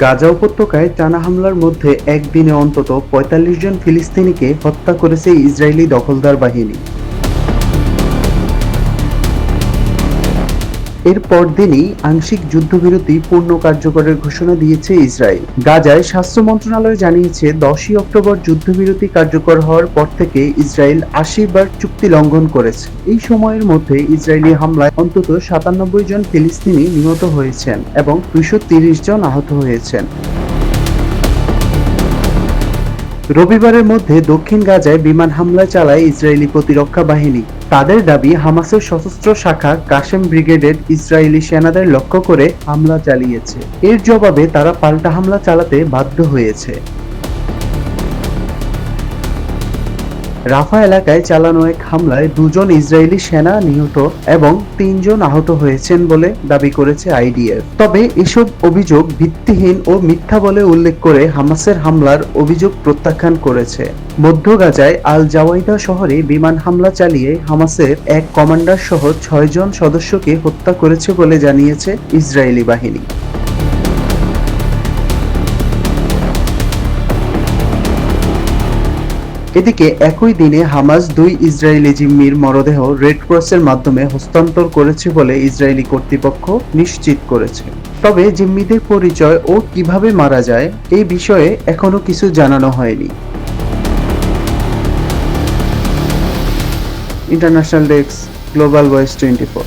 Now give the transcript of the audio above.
গাজা উপত্যকায় টানা হামলার মধ্যে একদিনে অন্তত পঁয়তাল্লিশ জন ফিলিস্তিনিকে হত্যা করেছে ইসরায়েলি দখলদার বাহিনী। এর পরদিনই আংশিক যুদ্ধবিরতি পূর্ণ কার্যকরের ঘোষণা দিয়েছে ইসরায়েল। গাজায় স্বাস্থ্য মন্ত্রণালয় জানিয়েছে, দশই অক্টোবর যুদ্ধবিরতি কার্যকর হওয়ার পর থেকে ইসরায়েল আশি বার চুক্তি লঙ্ঘন করেছে। এই সময়ের মধ্যে ইসরায়েলি হামলায় অন্তত সাতানব্বই জন ফিলিস্তিনি নিহত হয়েছেন এবং দুশো জন আহত হয়েছেন। রবিবারের মধ্যে দক্ষিণ গাজায় বিমান হামলা চালায় ইসরায়েলি প্রতিরক্ষা বাহিনী। তাদের দাবি, হামাসের সশস্ত্র শাখা কাশেম ব্রিগেডের ইসরায়েলি সেনাদের লক্ষ্য করে হামলা চালিয়েছে। এর জবাবে তারা পাল্টা হামলা চালাতে বাধ্য হয়েছে। রাফা এলাকায় চালানো এক হামলায় দুজন ইসরায়েলি সেনা নিহত এবং তিনজন আহত হয়েছেন বলে দাবি করেছে আইডিএফ। তবে এসব অভিযোগ ভিত্তিহীন ও মিথ্যা বলে উল্লেখ করে হামাসের হামলার অভিযোগ প্রত্যাখ্যান করেছে। মধ্য গাজায় আল জাওয়াইদা শহরে বিমান হামলা চালিয়ে হামাসের এক কমান্ডার সহ ছয়জন সদস্যকে হত্যা করেছে বলে জানিয়েছে ইসরায়েলি বাহিনী। এদিকে একই দিনে হামাস দুই ইসরায়েলি জিম্মির মরদেহ রেড ক্রসের মাধ্যমে হস্তান্তর করেছে বলে ইসরায়েলি কর্তৃপক্ষ নিশ্চিত করেছে। তবে জিম্মিদের পরিচয় ও কীভাবে মারা যায় এই বিষয়ে এখনও কিছু জানানো হয়নি। International desk, global voice twenty four